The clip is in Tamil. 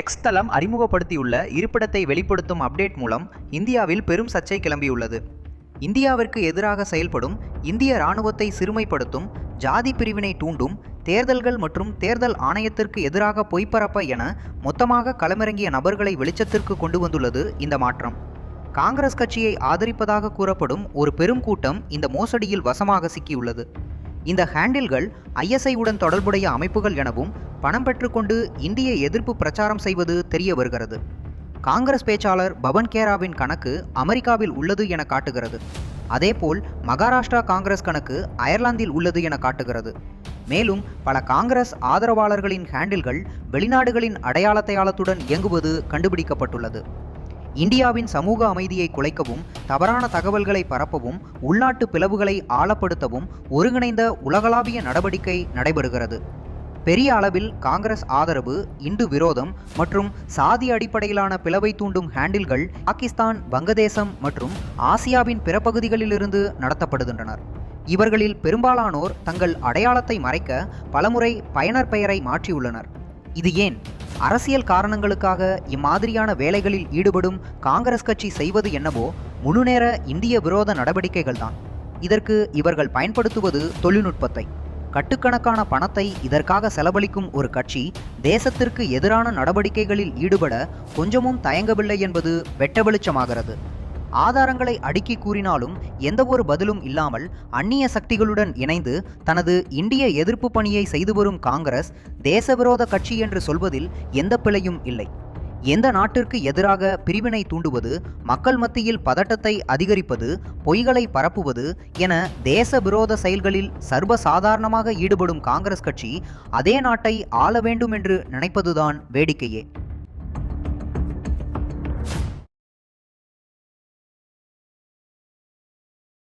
எக்ஸ் தளம் அறிமுகப்படுத்தியுள்ள இருப்பிடத்தை வெளிப்படுத்தும் அப்டேட் மூலம் இந்தியாவில் பெரும் சர்ச்சை கிளம்பியுள்ளது. இந்தியாவிற்கு எதிராக செயல்படும் இந்திய இராணுவத்தை சிறுமைப்படுத்தும் ஜாதி பிரிவினை தூண்டும் தேர்தல்கள் மற்றும் தேர்தல் ஆணையத்திற்கு எதிராக பொய்ப்பரப்ப என மொத்தமாக களமிறங்கிய நபர்களை வெளிச்சத்திற்கு கொண்டு வந்துள்ளது இந்த மாற்றம். காங்கிரஸ் கட்சியை ஆதரிப்பதாக கூறப்படும் ஒரு பெரும் கூட்டம் இந்த மோசடியில் வசமாக சிக்கியுள்ளது. இந்த ஹேண்டில்கள் ஐஎஸ்ஐ உடன் தொடர்புடைய அமைப்புகள் எனவும் பணம் பெற்றுக்கொண்டு இந்திய எதிர்ப்பு பிரச்சாரம் செய்வது தெரிய வருகிறது. காங்கிரஸ் பேச்சாளர் பவன் கேராவின் கணக்கு அமெரிக்காவில் உள்ளது என காட்டுகிறது. அதேபோல் மகாராஷ்டிரா காங்கிரஸ் கணக்கு அயர்லாந்தில் உள்ளது என காட்டுகிறது. மேலும் பல காங்கிரஸ் ஆதரவாளர்களின் ஹேண்டில்கள் வெளிநாடுகளின் அடையாளத்தையாளத்துடன் இயங்குவது கண்டுபிடிக்கப்பட்டுள்ளது. இந்தியாவின் சமூக அமைதியை குலைக்கவும் தவறான தகவல்களை பரப்பவும் உள்நாட்டு பிளவுகளை ஆழப்படுத்தவும் ஒருங்கிணைந்த உலகளாவிய நடவடிக்கை நடைபெறுகிறது. பெரிய அளவில் காங்கிரஸ் ஆதரவு இந்து விரோதம் மற்றும் சாதி அடிப்படையிலான பிளவை தூண்டும் ஹேண்டில்கள் பாகிஸ்தான் வங்கதேசம் மற்றும் ஆசியாவின் பிற பகுதிகளிலிருந்து நடத்தப்படுகின்றனர். இவர்களில் பெரும்பாலானோர் தங்கள் அடையாளத்தை மறைக்க பலமுறை பயனர் பெயரை மாற்றியுள்ளனர். இது ஏன்? அரசியல் காரணங்களுக்காக இம்மாதிரியான வேலைகளில் ஈடுபடும் காங்கிரஸ் கட்சி செய்வது என்னவோ முழுநேர இந்திய விரோத நடவடிக்கைகள்தான். இதற்கு இவர்கள் பயன்படுத்துவது தொழில்நுட்பத்தை. கட்டுக்கணக்கான பணத்தை இதற்காக செலவழிக்கும் ஒரு கட்சி தேசத்திற்கு எதிரான நடவடிக்கைகளில் ஈடுபட கொஞ்சமும் தயங்கவில்லை என்பது வெட்ட வெளிச்சமாகிறது. ஆதாரங்களை அடுக்கி கூறினாலும் எந்தவொரு பதிலும் இல்லாமல் அந்நிய சக்திகளுடன் இணைந்து தனது இந்திய எதிர்ப்பு பணியை செய்து வரும் காங்கிரஸ் தேசவிரோத கட்சி என்று சொல்வதில் எந்த பிழையும் இல்லை. எந்த நாட்டிற்கு எதிராக பிரிவினை தூண்டுவது மக்கள் மத்தியில் பதட்டத்தை அதிகரிப்பது பொய்களை பரப்புவது என தேச விரோத செயல்களில் சர்வசாதாரணமாக ஈடுபடும் காங்கிரஸ் கட்சி அதே நாட்டை ஆள வேண்டும் என்று நினைப்பதுதான் வேடிக்கையே.